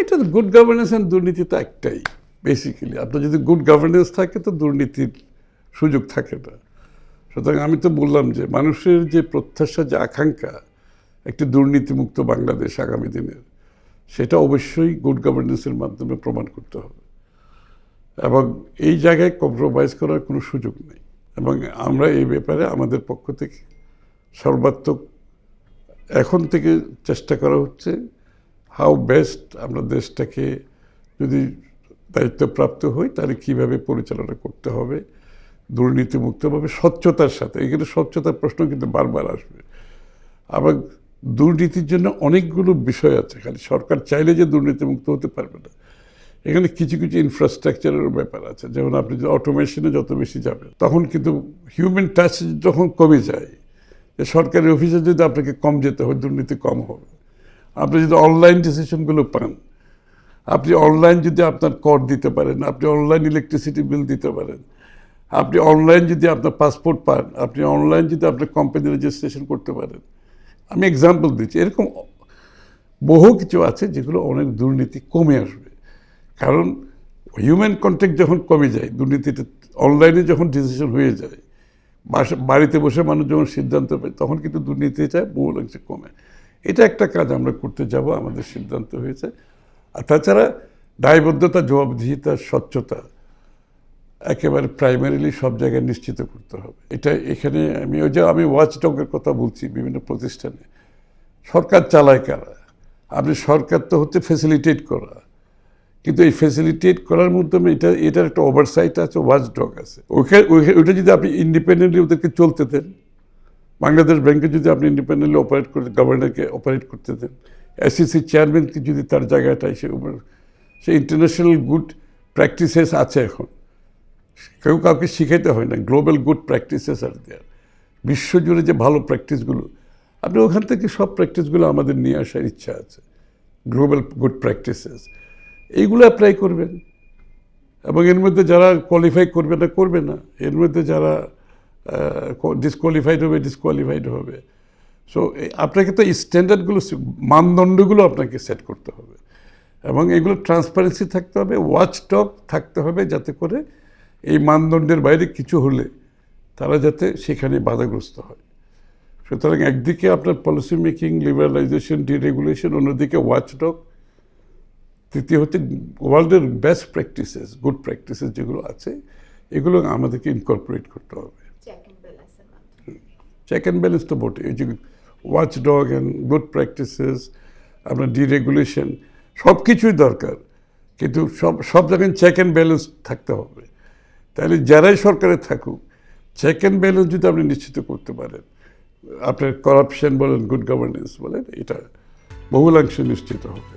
এটা good governance and দুর্নীতি তো একটাই বেসিক্যালি আপনার যদি গুড গভর্নেন্স থাকে, তো দুর্নীতির সুযোগ থাকে না। সুতরাং আমি তো বললাম যে, মানুষের যে প্রত্যাশা, যে আকাঙ্ক্ষা, একটি দুর্নীতিমুক্ত বাংলাদেশ আগামী দিনের সেটা অবশ্যই গুড গভর্নেন্সের মাধ্যমে প্রমাণ করতে হবে। এবং এই জায়গায় কম্প্রোমাইজ করার কোনো সুযোগ নেই। এবং আমরা এই ব্যাপারে আমাদের পক্ষ থেকে সর্বাত্মক এখন থেকে চেষ্টা করা হচ্ছে। হাউ বেস্ট আমরা দেশটাকে যদি দায়িত্বপ্রাপ্ত হই, তাহলে কীভাবে পরিচালনা করতে হবে? দুর্নীতিমুক্তভাবে স্বচ্ছতার সাথে, এখানে স্বচ্ছতার প্রশ্ন কিন্তু বারবার আসবে। আবার দুর্নীতির জন্য অনেকগুলো বিষয় আছে, খালি সরকার চাইলে যে দুর্নীতিমুক্ত হতে পারবে না। এখানে কিছু কিছু ইনফ্রাস্ট্রাকচারের ব্যাপার আছে, যেমন আপনি যদি অটোমেশনে যত বেশি যাবেন, তখন কিন্তু হিউম্যান টাচ যখন কমে যায় সরকারি অফিসে যদি আপনাকে কম যেতে হয়, দুর্নীতি কম হবে। আপনি যদি অনলাইন ডিসিশনগুলো পান, আপনি অনলাইন যদি আপনার কর দিতে পারেন, আপনি অনলাইন ইলেকট্রিসিটি বিল দিতে পারেন, আপনি অনলাইন যদি আপনার পাসপোর্ট পান, আপনি অনলাইন যদি আপনার কোম্পানি রেজিস্ট্রেশন করতে পারেন, আমি এক্সাম্পল দিচ্ছি, এরকম বহু কিছু আছে যেগুলো অনেক দুর্নীতি কমে আসবে। কারণ হিউম্যান কন্ট্যাক্ট যখন কমে যায়, দুর্নীতিটা অনলাইনে যখন ডিসিশন হয়ে যায় বাড়িতে বসে মানুষ যখন সিদ্ধান্ত পায়, তখন কিন্তু দুর্নীতি চায় বহু অংশে কমে। এটা একটা কাজ আমরা করতে যাব, আমাদের সিদ্ধান্ত হয়েছে। আর তাছাড়া দায়বদ্ধতা, জবাবদিহিতা, স্বচ্ছতা একেবারে প্রাইমারিলি সব জায়গায় নিশ্চিত করতে হবে। এটা এখানে আমি ওই যে আমি ওয়াচ ডগের কথা বলছি বিভিন্ন প্রতিষ্ঠানে। সরকার চালায় কারা? আপনি সরকার তো হচ্ছে ফেসিলিটেট করা। কিন্তু এই ফেসিলিটেট করার মাধ্যমে এটা, এটার একটা ওভারসাইট আছে ওয়াচ ডগ আছে ওখানে ওইটা যদি আপনি ইন্ডিপেন্ডেন্টলি ওদেরকে চলতে দেন বাংলাদেশ ব্যাংকে যদি আপনি ইন্ডিপেন্ডেন্টলি অপারেট করে গভর্নরকে অপারেট করতে দেন এসিসি চেয়ারম্যানকে যদি তার জায়গাটায় সে সে ইন্টারন্যাশনাল গুড প্র্যাকটিসেস আছে এখন। কেউ কাউকে শিখাইতে হয় না গ্লোবাল গুড প্র্যাকটিসেস আর দেয়ার বিশ্বজুড়ে যে ভালো প্র্যাকটিসগুলো আপনি ওখান থেকে সব প্র্যাকটিসগুলো আমাদের নিয়ে আসার ইচ্ছা আছে। গ্লোবাল গুড প্র্যাকটিসেস এইগুলো অ্যাপ্লাই করবেন। এবং এর মধ্যে যারা কোয়ালিফাই করবে না করবে না। এর মধ্যে যারা ডিসকোয়ালিফাইড হবে ডিসকোয়ালিফাইড হবে। সো আপনাকে তো স্ট্যান্ডার্ডগুলো মানদণ্ডগুলো আপনাকে সেট করতে হবে। এবং এগুলো ট্রান্সপারেন্সি থাকতে হবে ওয়াচ টক থাকতে হবে যাতে করে এই মানদণ্ডের বাইরে কিছু হলে তারা যাতে সেখানে বাধাগ্রস্ত হয়। সুতরাং একদিকে আপনার পলিসি মেকিং লিবারালাইজেশন ডিরেগুলেশন অন্যদিকে ওয়াচ ডগ তৃতীয় হচ্ছে ওয়ার্ল্ডের বেস্ট প্র্যাকটিসেস গুড প্র্যাকটিসেস যেগুলো আছে, এগুলো আমাদেরকে ইনকর্পোরেট করতে হবে। চেক অ্যান্ড ব্যালেন্স তো বটে এই যে watch dog and good practices আপনার ডিরেগুলেশন সব কিছুই দরকার। কিন্তু সব সব জায়গায় চেক অ্যান্ড ব্যালেন্স থাকতে হবে। তাহলে যারাই সরকারে থাকুক চেক অ্যান্ড ব্যালেন্স যদি আপনি নিশ্চিত করতে পারেন, আপনার করাপশন বলেন গুড গভর্নেন্স বলেন, এটা বহুলাংশে নিশ্চিত হবে।